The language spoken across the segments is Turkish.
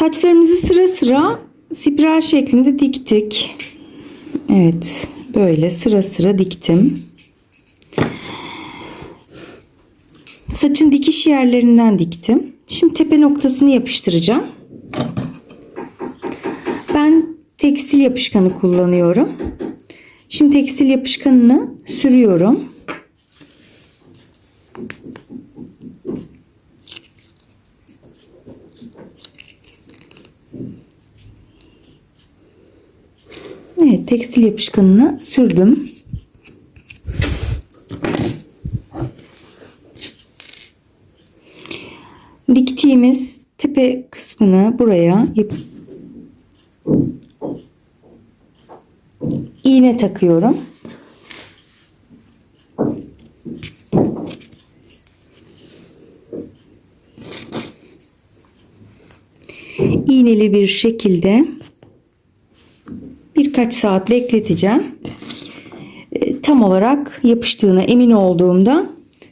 Saçlarımızı sıra sıra spiral şeklinde diktik. Evet, böyle sıra sıra diktim. Saçın dikiş yerlerinden diktim. Şimdi tepe noktasını yapıştıracağım. Ben tekstil yapışkanı kullanıyorum. Şimdi tekstil yapışkanını sürüyorum. Evet, tekstil yapışkanını sürdüm. Diktiğimiz tepe kısmını buraya iğne takıyorum. İğneli bir şekilde birkaç saat bekleteceğim. E, Tam olarak yapıştığına emin olduğumda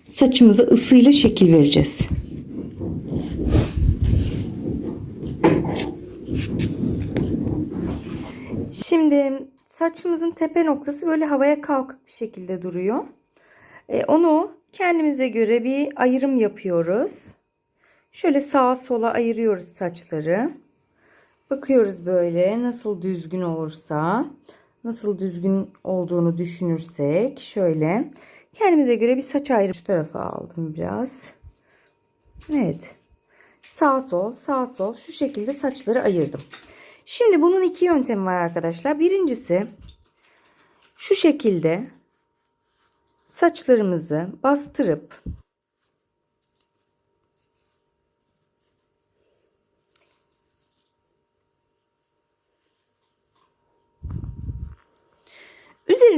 saçımıza ısıyla şekil vereceğiz. Şimdi saçımızın tepe noktası böyle havaya kalkık bir şekilde duruyor. E, onu kendimize göre bir ayrım yapıyoruz. Şöyle sağa sola ayırıyoruz saçları. Bakıyoruz böyle nasıl düzgün olursa, nasıl düzgün olduğunu düşünürsek şöyle kendimize göre bir saç ayrımı şu tarafa aldım biraz. Evet. Sağ sol, sağ sol şu şekilde saçları ayırdım. Şimdi bunun iki yöntemi var arkadaşlar. Birincisi şu şekilde saçlarımızı bastırıp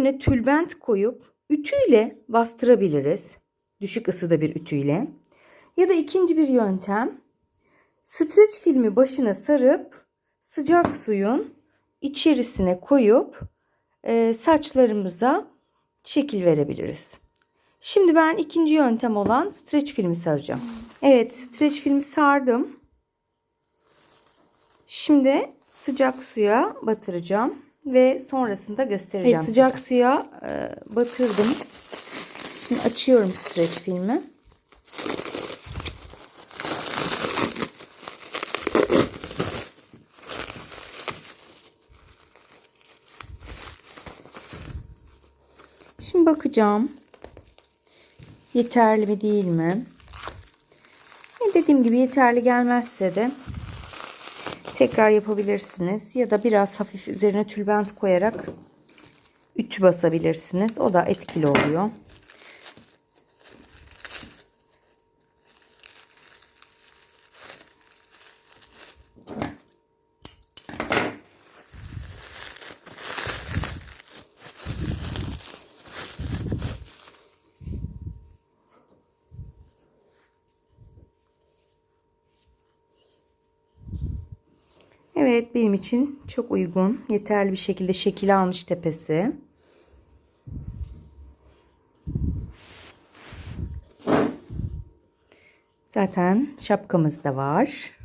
üzerine tülbent koyup ütüyle bastırabiliriz. Düşük ısıda bir ütüyle. Ya da ikinci bir yöntem streç filmi başına sarıp sıcak suyun içerisine koyup e, saçlarımıza şekil verebiliriz. Şimdi ben ikinci yöntem olan streç filmi saracağım. Evet streç filmi sardım. Şimdi sıcak suya batıracağım ve sonrasında göstereceğim. Evet, sıcak suya e, batırdım. Şimdi açıyorum streç filmi. Şimdi bakacağım. Yeterli mi değil mi? E, Dediğim gibi yeterli gelmezse de tekrar yapabilirsiniz. Ya da biraz hafif üzerine tülbent koyarak ütü basabilirsiniz. O da etkili oluyor. Evet benim için çok uygun. Yeterli bir şekilde şekil almış tepesi. Zaten şapkamız da var.